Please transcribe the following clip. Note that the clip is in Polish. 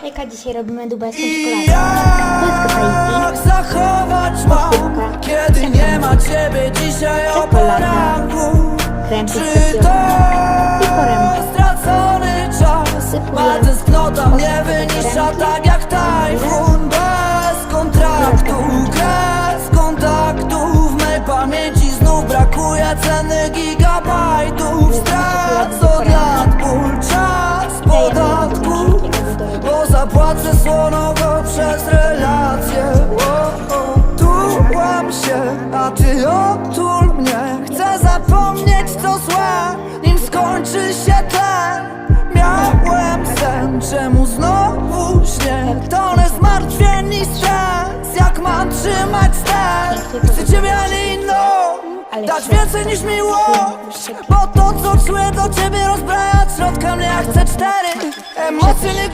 Hejka, dzisiaj robimy. Płytko Jak Tahiti, zachować mam, kiedy nie ma ciebie dzisiaj o poranku Czy to stracony czas? Ma tęsknota mnie wyniszcza tak jak tajfun. Bez kontraktu, bez kontaktu W mej pamięci znów brakuje cennych gigabajtów Zapłacę słonowo przez relacje. O, o. Tułam się, a ty otul mnie. Chcę zapomnieć co złe, nim skończy się ten Miałem sen, czemu znowu śnieg Tonę zmartwień i stres Jak mam trzymać ster? Chcę ciebie, a nie inną Dać więcej niż miłość? Bo to co czuję do ciebie rozbraja. Środka mnie, ja chcę cztery Emocje nie